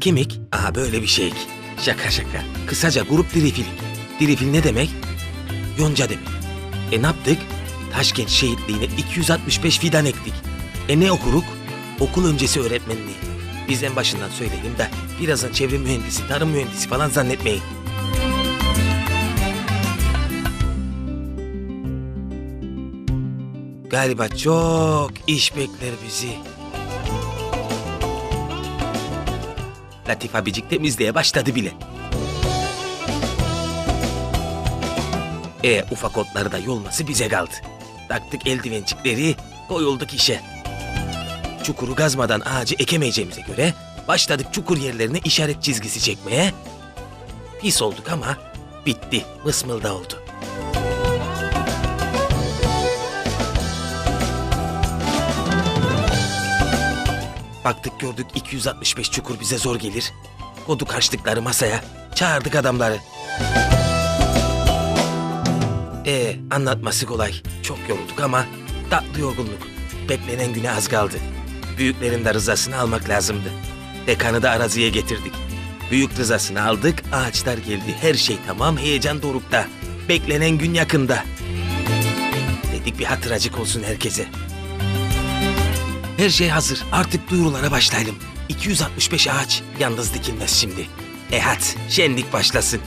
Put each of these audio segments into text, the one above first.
Kimik? Aha böyle bir şey. Şaka şaka. Kısaca grup Dirifil. Dirifil ne demek? Yonca demek. E ne yaptık? Taşkent şehitliğine 265 fidan ektik. E ne okuruk? Okul öncesi öğretmenliği. Biz en başından söyleyelim de birazdan çevre mühendisi, tarım mühendisi falan zannetmeyin. Galiba çok iş bekler bizi. Latif abicik temizliğe başladı bile. E ufak otları da yolması bize kaldı. Taktık eldivencikleri, koyulduk işe. Çukuru gazmadan ağacı ekemeyeceğimize göre başladık çukur yerlerine işaret çizgisi çekmeye. Pis olduk ama bitti, mısmılda oldu. Baktık gördük 265 çukur bize zor gelir. Koduk açtıkları masaya, çağırdık adamları. Ee, anlatması kolay. Çok yorulduk ama tatlı yorgunluk. Beklenen güne az kaldı. Büyüklerin de rızasını almak lazımdı. Dekanı da araziye getirdik. Büyük rızasını aldık, ağaçlar geldi. Her şey tamam, heyecan dorukta. Beklenen gün yakında. Dedik bir hatıracık olsun herkese. Her şey hazır. Artık duyurulara başlayalım. 265 ağaç yalnız dikilmez şimdi. E hadi şenlik başlasın.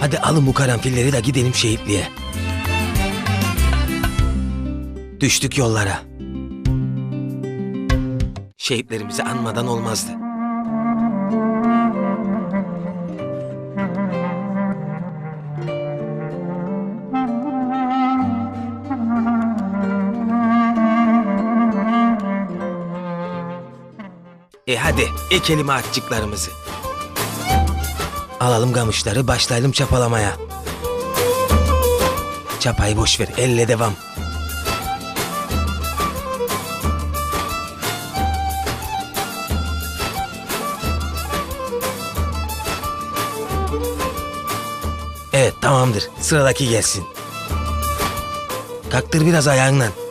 Hadi alın bu karanfilleri de gidelim şehitliğe. Düştük yollara. Şehitlerimizi anmadan olmazdı. E hadi ekelim ağaççıklarımızı. Alalım gamışları başlayalım çapalamaya. Çapayı boş ver elle devam. Evet tamamdır sıradaki gelsin. Kaktır biraz ayağından.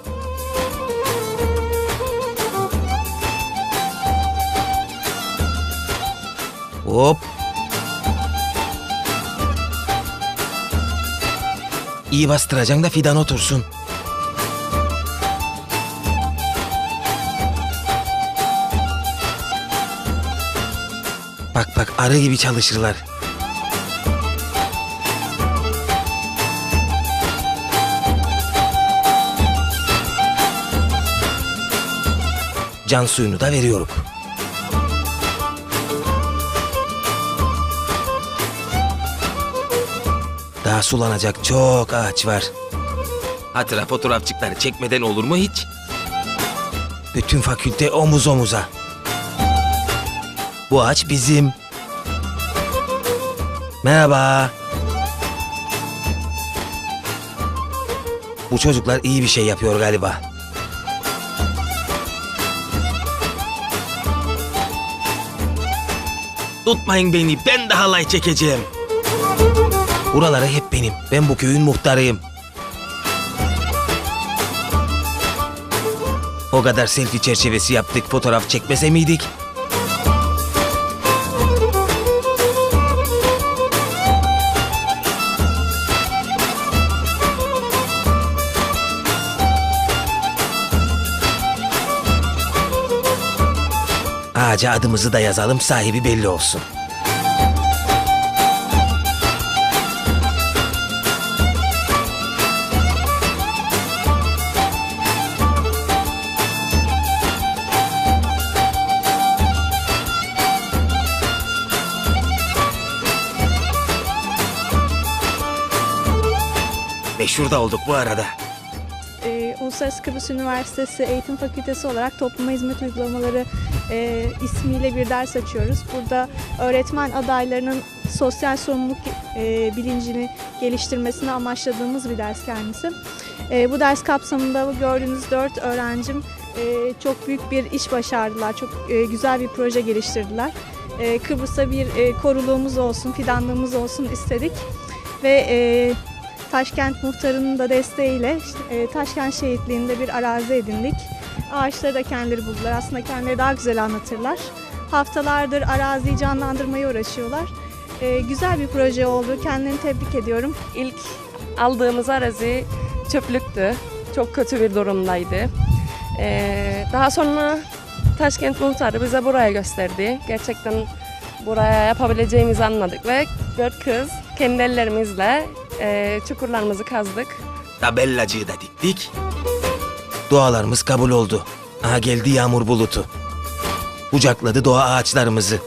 Hop. İyi bastıracaksın da fidan otursun. Bak bak arı gibi çalışırlar. Can suyunu da veriyorum. Daha sulanacak çok ağaç var. Hatıra fotoğrafçıkları çekmeden olur mu hiç? Bütün fakülte omuz omuza. Bu ağaç bizim. Merhaba. Bu çocuklar iyi bir şey yapıyor galiba. Tutmayın beni, ben de halay çekeceğim. Buraları hep benim. Ben bu köyün muhtarıyım. O kadar selfie çerçevesi yaptık, fotoğraf çekmese miydik? Ağaca adımızı da yazalım, sahibi belli olsun. Meşhur da olduk bu arada. Ee, Uluslararası Kıbrıs Üniversitesi Eğitim Fakültesi olarak topluma hizmet uygulamaları e, ismiyle bir ders açıyoruz. Burada öğretmen adaylarının sosyal sorumluluk e, bilincini geliştirmesini amaçladığımız bir ders kendisi. E, bu ders kapsamında gördüğünüz dört öğrencim e, çok büyük bir iş başardılar, çok e, güzel bir proje geliştirdiler. E, Kıbrıs'a bir e, koruluğumuz olsun, fidanlığımız olsun istedik ve e, Taşkent Muhtarı'nın da desteğiyle e, Taşkent Şehitliği'nde bir arazi edindik. Ağaçları da kendileri buldular. Aslında kendileri daha güzel anlatırlar. haftalardır araziyi canlandırmaya uğraşıyorlar. E, güzel bir proje oldu. Kendilerini tebrik ediyorum. İlk aldığımız arazi çöplüktü. Çok kötü bir durumdaydı. Ee, daha sonra Taşkent Muhtarı bize buraya gösterdi. Gerçekten buraya yapabileceğimizi anladık ve dört kız kendi ellerimizle e, çukurlarımızı kazdık. Tabellacıyı da diktik. Dualarımız kabul oldu. Aha geldi yağmur bulutu. Kucakladı doğa ağaçlarımızı.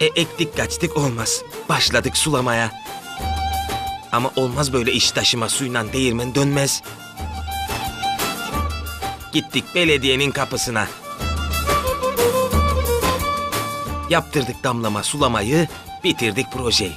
E ektik kaçtık olmaz. Başladık sulamaya. Ama olmaz böyle iş taşıma suyla değirmen dönmez. Gittik belediyenin kapısına. Yaptırdık damlama sulamayı, bitirdik projeyi.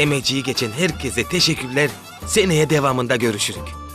Emeciği geçen herkese teşekkürler. Seneye devamında görüşürük.